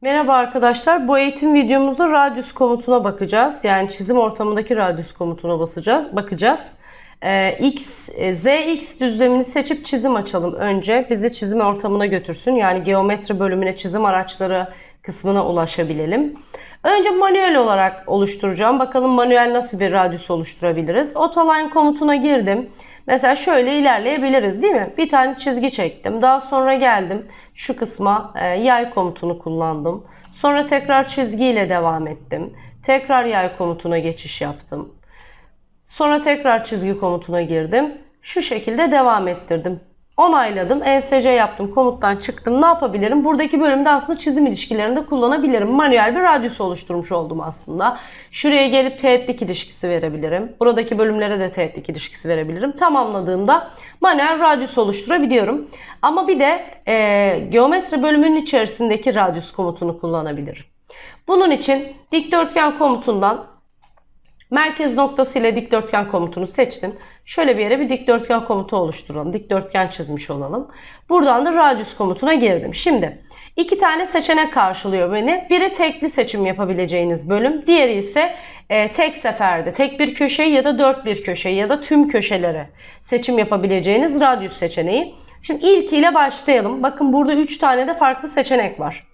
Merhaba arkadaşlar. Bu eğitim videomuzda radius komutuna bakacağız. Yani çizim ortamındaki radius komutuna basacağız, bakacağız. Ee, X, e, ZX düzlemini seçip çizim açalım önce. Bizi çizim ortamına götürsün. Yani geometri bölümüne çizim araçları kısmına ulaşabilelim. Önce manuel olarak oluşturacağım. Bakalım manuel nasıl bir radius oluşturabiliriz. Autoline komutuna girdim. Mesela şöyle ilerleyebiliriz değil mi? Bir tane çizgi çektim. Daha sonra geldim. Şu kısma e, yay komutunu kullandım. Sonra tekrar çizgiyle devam ettim. Tekrar yay komutuna geçiş yaptım. Sonra tekrar çizgi komutuna girdim. Şu şekilde devam ettirdim. Onayladım. ESC yaptım. Komuttan çıktım. Ne yapabilirim? Buradaki bölümde aslında çizim ilişkilerinde kullanabilirim. Manuel bir radyüs oluşturmuş oldum aslında. Şuraya gelip teğetlik ilişkisi verebilirim. Buradaki bölümlere de teğetlik ilişkisi verebilirim. Tamamladığımda manuel radyüs oluşturabiliyorum. Ama bir de e, geometri bölümünün içerisindeki radyüs komutunu kullanabilirim. Bunun için dikdörtgen komutundan merkez noktası ile dikdörtgen komutunu seçtim. Şöyle bir yere bir dikdörtgen komutu oluşturalım. Dikdörtgen çizmiş olalım. Buradan da radius komutuna girdim. Şimdi iki tane seçenek karşılıyor beni. Biri tekli seçim yapabileceğiniz bölüm. Diğeri ise e, tek seferde tek bir köşeyi ya da dört bir köşeyi ya da tüm köşelere seçim yapabileceğiniz radius seçeneği. Şimdi ilkiyle başlayalım. Bakın burada 3 tane de farklı seçenek var.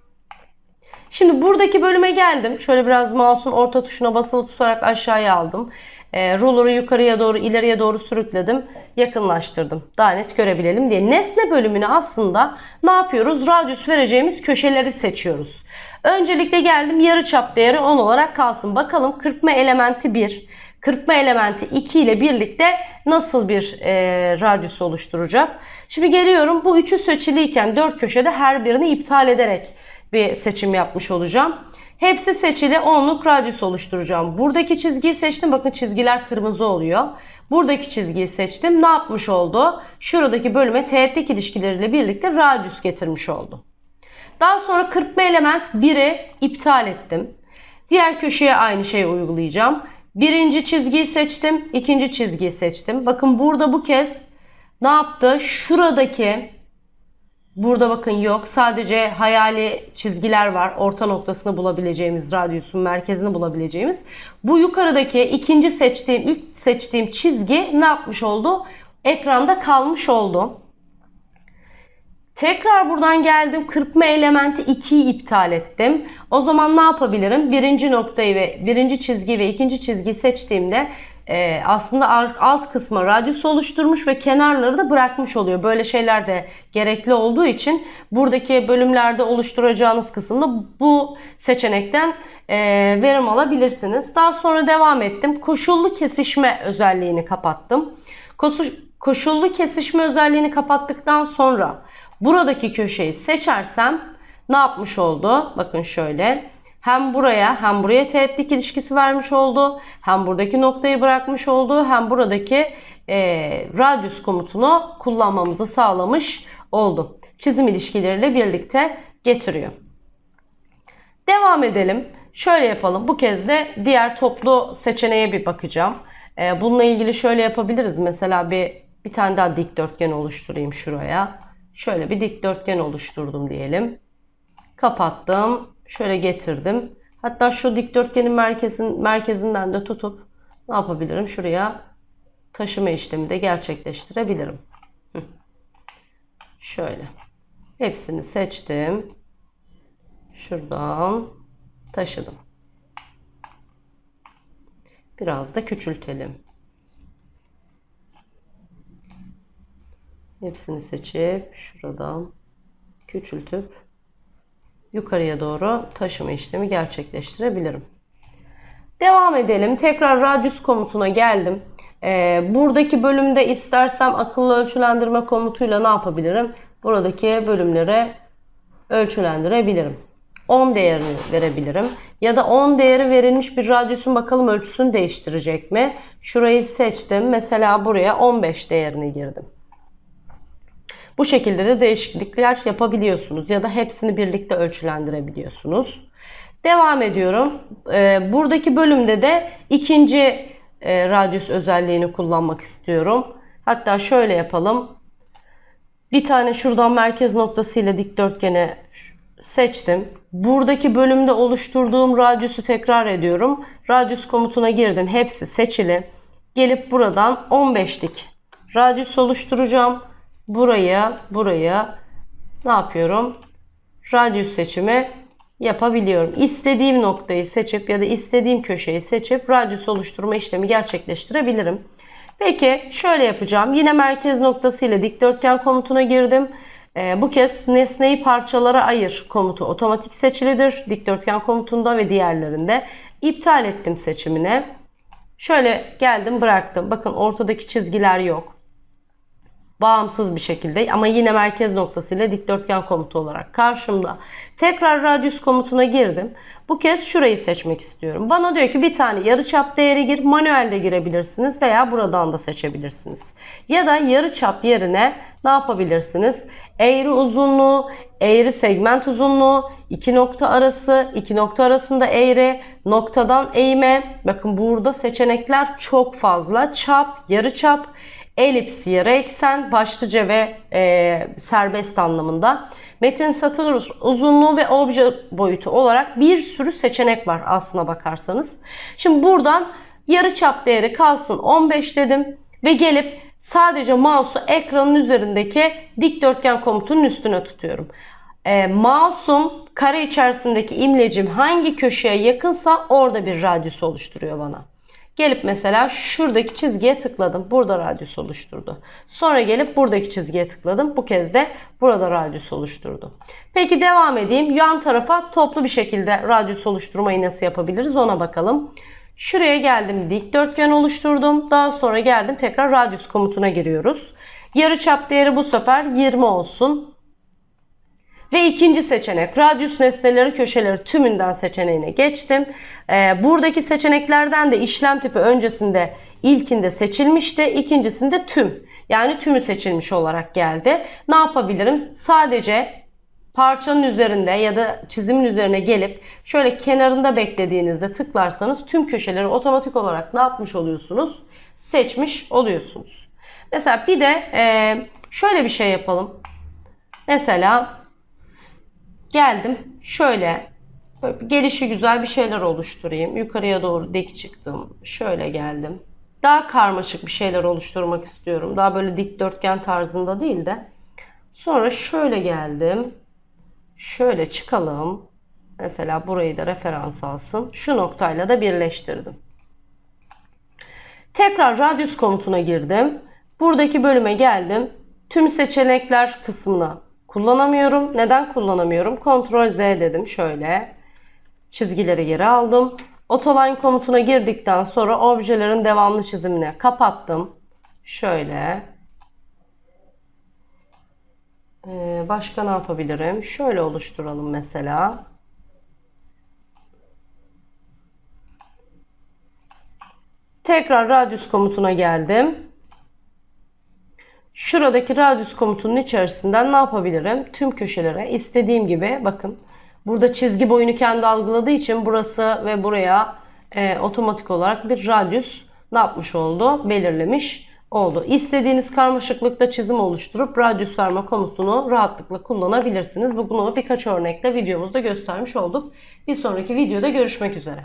Şimdi buradaki bölüme geldim. Şöyle biraz mouse'un orta tuşuna basılı tutarak aşağıya aldım. E, ruloru yukarıya doğru, ileriye doğru sürükledim. Yakınlaştırdım. Daha net görebilelim diye. Nesne bölümünü aslında ne yapıyoruz? Radyus vereceğimiz köşeleri seçiyoruz. Öncelikle geldim yarıçap değeri 10 olarak kalsın. Bakalım kırpma elementi 1, kırpma elementi 2 ile birlikte nasıl bir e, radyus oluşturacak? Şimdi geliyorum bu üçü seçiliyken dört köşede her birini iptal ederek bir seçim yapmış olacağım. Hepsi seçili 10'luk radyus oluşturacağım. Buradaki çizgiyi seçtim. Bakın çizgiler kırmızı oluyor. Buradaki çizgiyi seçtim. Ne yapmış oldu? Şuradaki bölüme teğetlik ilişkileriyle birlikte radyus getirmiş oldu. Daha sonra kırpma element 1'i iptal ettim. Diğer köşeye aynı şeyi uygulayacağım. Birinci çizgiyi seçtim. ikinci çizgiyi seçtim. Bakın burada bu kez ne yaptı? Şuradaki Burada bakın yok. Sadece hayali çizgiler var. Orta noktasını bulabileceğimiz, radyusun merkezini bulabileceğimiz. Bu yukarıdaki ikinci seçtiğim, ilk seçtiğim çizgi ne yapmış oldu? Ekranda kalmış oldu. Tekrar buradan geldim. Kırpma elementi 2'yi iptal ettim. O zaman ne yapabilirim? Birinci noktayı ve birinci çizgi ve ikinci çizgiyi seçtiğimde e, aslında alt kısma radyus oluşturmuş ve kenarları da bırakmış oluyor. Böyle şeyler de gerekli olduğu için buradaki bölümlerde oluşturacağınız kısımda bu seçenekten e, verim alabilirsiniz. Daha sonra devam ettim. Koşullu kesişme özelliğini kapattım. Koşullu kesişme özelliğini kapattıktan sonra buradaki köşeyi seçersem ne yapmış oldu? Bakın şöyle hem buraya hem buraya teğetlik ilişkisi vermiş oldu. Hem buradaki noktayı bırakmış oldu. Hem buradaki e, radius komutunu kullanmamızı sağlamış oldu. Çizim ilişkileriyle birlikte getiriyor. Devam edelim. Şöyle yapalım. Bu kez de diğer toplu seçeneğe bir bakacağım. E, bununla ilgili şöyle yapabiliriz. Mesela bir bir tane daha dikdörtgen oluşturayım şuraya. Şöyle bir dikdörtgen oluşturdum diyelim. Kapattım şöyle getirdim. Hatta şu dikdörtgenin merkezin, merkezinden de tutup ne yapabilirim? Şuraya taşıma işlemi de gerçekleştirebilirim. Şöyle. Hepsini seçtim. Şuradan taşıdım. Biraz da küçültelim. Hepsini seçip şuradan küçültüp yukarıya doğru taşıma işlemi gerçekleştirebilirim. Devam edelim. Tekrar radius komutuna geldim. Ee, buradaki bölümde istersem akıllı ölçülendirme komutuyla ne yapabilirim? Buradaki bölümlere ölçülendirebilirim. 10 değerini verebilirim. Ya da 10 değeri verilmiş bir radyusun bakalım ölçüsünü değiştirecek mi? Şurayı seçtim. Mesela buraya 15 değerini girdim. Bu şekilde de değişiklikler yapabiliyorsunuz ya da hepsini birlikte ölçülendirebiliyorsunuz. Devam ediyorum. Ee, buradaki bölümde de ikinci e, radyus özelliğini kullanmak istiyorum. Hatta şöyle yapalım. Bir tane şuradan merkez noktasıyla dikdörtgene seçtim. Buradaki bölümde oluşturduğum radyüsü tekrar ediyorum. Radyüs komutuna girdim. Hepsi seçili. Gelip buradan 15'lik radyüs oluşturacağım. Buraya, buraya ne yapıyorum? Radyüs seçimi yapabiliyorum. İstediğim noktayı seçip ya da istediğim köşeyi seçip radyüs oluşturma işlemi gerçekleştirebilirim. Peki şöyle yapacağım. Yine merkez noktası ile dikdörtgen komutuna girdim. Ee, bu kez nesneyi parçalara ayır komutu otomatik seçilidir. Dikdörtgen komutunda ve diğerlerinde. İptal ettim seçimine. Şöyle geldim bıraktım. Bakın ortadaki çizgiler yok. Bağımsız bir şekilde ama yine merkez noktası ile dikdörtgen komutu olarak karşımda. Tekrar radyüs komutuna girdim. Bu kez şurayı seçmek istiyorum. Bana diyor ki bir tane yarıçap değeri gir. Manuelde girebilirsiniz veya buradan da seçebilirsiniz. Ya da yarıçap yerine ne yapabilirsiniz? Eğri uzunluğu, eğri segment uzunluğu, iki nokta arası, iki nokta arasında eğri, noktadan eğime. Bakın burada seçenekler çok fazla. Çap, yarıçap, elips, yarı eksen, başlıca ve e, serbest anlamında. Metin satır uzunluğu ve obje boyutu olarak bir sürü seçenek var aslına bakarsanız. Şimdi buradan yarı çap değeri kalsın 15 dedim ve gelip sadece mouse'u ekranın üzerindeki dikdörtgen komutunun üstüne tutuyorum. E, mouse'um kare içerisindeki imlecim hangi köşeye yakınsa orada bir radyüs oluşturuyor bana. Gelip mesela şuradaki çizgiye tıkladım. Burada radyüs oluşturdu. Sonra gelip buradaki çizgiye tıkladım. Bu kez de burada radyüs oluşturdu. Peki devam edeyim. Yan tarafa toplu bir şekilde radyüs oluşturmayı nasıl yapabiliriz ona bakalım. Şuraya geldim dikdörtgen oluşturdum. Daha sonra geldim tekrar radyüs komutuna giriyoruz. Yarıçap değeri bu sefer 20 olsun. Ve ikinci seçenek radyüs nesneleri köşeleri tümünden seçeneğine geçtim. Ee, buradaki seçeneklerden de işlem tipi öncesinde ilkinde seçilmişti. ikincisinde tüm yani tümü seçilmiş olarak geldi. Ne yapabilirim? Sadece parçanın üzerinde ya da çizimin üzerine gelip şöyle kenarında beklediğinizde tıklarsanız tüm köşeleri otomatik olarak ne yapmış oluyorsunuz? Seçmiş oluyorsunuz. Mesela bir de e, şöyle bir şey yapalım. Mesela Geldim şöyle gelişi güzel bir şeyler oluşturayım. Yukarıya doğru dik çıktım. Şöyle geldim. Daha karmaşık bir şeyler oluşturmak istiyorum. Daha böyle dikdörtgen tarzında değil de. Sonra şöyle geldim. Şöyle çıkalım. Mesela burayı da referans alsın. Şu noktayla da birleştirdim. Tekrar radyüs komutuna girdim. Buradaki bölüme geldim. Tüm seçenekler kısmına kullanamıyorum. Neden kullanamıyorum? Ctrl Z dedim şöyle. Çizgileri geri aldım. Autoline komutuna girdikten sonra objelerin devamlı çizimine kapattım. Şöyle. Ee, başka ne yapabilirim? Şöyle oluşturalım mesela. Tekrar radius komutuna geldim. Şuradaki radius komutunun içerisinden ne yapabilirim? Tüm köşelere istediğim gibi bakın. Burada çizgi boyunu kendi algıladığı için burası ve buraya e, otomatik olarak bir radius ne yapmış oldu? Belirlemiş oldu. İstediğiniz karmaşıklıkta çizim oluşturup radius verme komutunu rahatlıkla kullanabilirsiniz. Bunu birkaç örnekle videomuzda göstermiş olduk. Bir sonraki videoda görüşmek üzere.